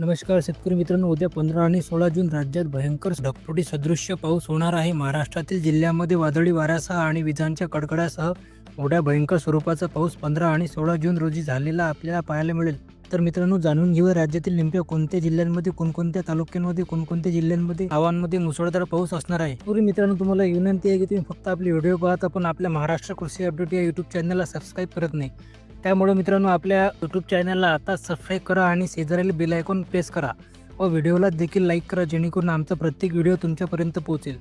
नमस्कार शेतकरी मित्रांनो उद्या पंधरा आणि सोळा जून राज्यात भयंकर ढगफुटी सदृश्य पाऊस होणार आहे. महाराष्ट्रातील जिल्ह्यामध्ये वादळी वाऱ्यासह आणि विजांच्या कडकड्यासह मोठ्या भयंकर स्वरूपाचा पाऊस पंधरा आणि सोळा जून रोजी झालेला आपल्याला पाहायला मिळेल. तर मित्रांनो जाणून घेऊया राज्यातील नेमक्या कोणत्या जिल्ह्यांमध्ये कोणकोणत्या तालुक्यांमध्ये कोणकोणत्या जिल्ह्यांमध्ये गावांमध्ये मुसळधार पाऊस असणार आहे. पूर्वी मित्रांनो तुम्हाला विनंती आहे की तुम्ही फक्त आपले व्हिडिओ पाहता पण आपल्या महाराष्ट्र कृषी अपडेट या युट्यूब चॅनलला सबस्क्राईब करत नाही. त्यामुळे मित्रांनो आपल्या यूट्यूब चॅनलला आता सबस्क्राईब करा आणि शेजारील बेल आयकॉन प्रेस करा. व व्हिडिओला देखील लाईक करा जेणेकरून आमचा प्रत्येक व्हिडिओ तुमच्यापर्यंत पोहोचेल.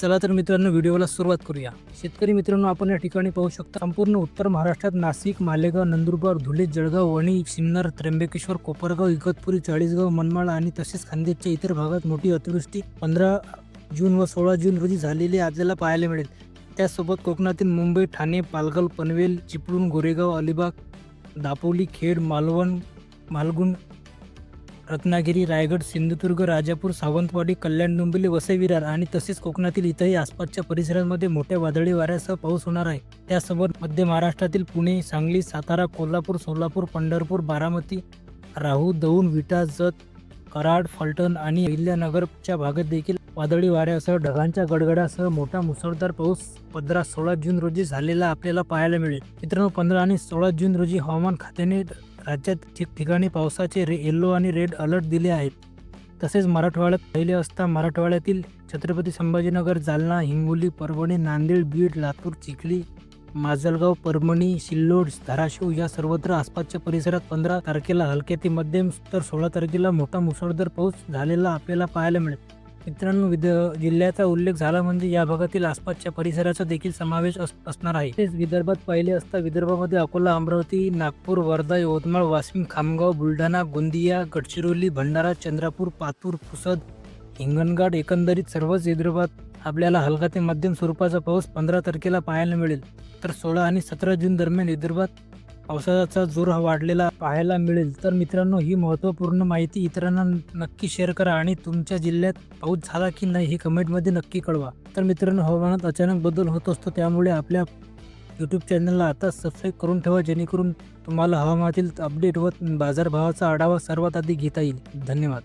चला तर मित्रांनो व्हिडिओला सुरुवात करूया. शेतकरी मित्रांनो आपण या ठिकाणी पाहू शकता संपूर्ण उत्तर महाराष्ट्रात नाशिक मालेगाव नंदुरबार धुळे जळगाव वणी सिन्नर त्र्यंबकेश्वर कोपरगाव इगतपुरी चाळीसगाव मनमाड आणि तसेच खानदेशच्या इतर भागात मोठी अतिवृष्टी पंधरा जून व सोळा जून रोजी झालेली आपल्याला पाहायला मिळेल. त्यासोबत कोकणातील मुंबई ठाणे पालघर पनवेल चिपळूण गोरेगाव अलिबाग दापोली खेड मालवण मालगुण रत्नागिरी रायगड सिंधुदुर्ग राजापूर सावंतवाडी कल्याण डोंबिवली वसई विरार आणि तसेच कोकणातील इतरही आसपासच्या परिसरांमध्ये मोठ्या वादळी वाऱ्यासह पाऊस होणार आहे. त्यासोबत मध्य महाराष्ट्रातील पुणे सांगली सातारा कोल्हापूर सोलापूर पंढरपूर बारामती राहू दौंड विटा जत कराड फलटण आणि अहिल्यानगरच्या भागात देखील वादळी वाऱ्यासह ढगांच्या गडगडासह मोठा मुसळधार पाऊस पंधरा सोळा जून रोजी झालेला आपल्याला पाहायला मिळेल. मित्रांनो पंधरा आणि सोळा जून रोजी हवामान खात्याने राज्यात ठिकठिकाणी पावसाचे रे येल्लो आणि रेड अलर्ट दिले आहेत. तसेच मराठवाड्यात पहिले असता मराठवाड्यातील छत्रपती संभाजीनगर जालना हिंगोली परभणी नांदेड बीड लातूर चिखली माजलगाव परभणी सिल्लोड धाराशिव या सर्वत्र आसपासच्या परिसरात पंधरा तारखेला हलक्या ते मध्यम तर सोळा तारखेला मोठा मुसळधार पाऊस झालेला आपल्याला पाहायला मिळेल. मित्रांनो विद जिल्ह्याचा उल्लेख झाला म्हणजे या भागातील आसपासच्या परिसराचा देखील समावेश अस असणार आहे. तेच विदर्भात पाहिले असता विदर्भामध्ये अकोला अमरावती नागपूर वर्धा यवतमाळ वाशिम खामगाव बुलढाणा गोंदिया गडचिरोली भंडारा चंद्रपूर पातूर पुसद हिंगणघाट एकंदरीत सर्वच विदर्भात आपल्याला हलका ते मध्यम स्वरूपाचा पाऊस पंधरा तारखेला पाहायला मिळेल. तर सोळा आणि सतरा जून दरम्यान विदर्भात पावसाचा जोर वाढलेला पाहायला मिळेल. तर मित्रांनो ही महत्त्वपूर्ण माहिती इतरांना नक्की शेअर करा आणि तुमच्या जिल्ह्यात पाऊस झाला की नाही हे कमेंटमध्ये नक्की कळवा. तर मित्रांनो हवामानात अचानक बदल होत असतो त्यामुळे आपल्या यूट्यूब चॅनलला आता सबस्क्राईब करून ठेवा जेणेकरून तुम्हाला हवामानातील अपडेट व बाजारभावाचा आढावा सर्वात आधी घेता येईल. धन्यवाद.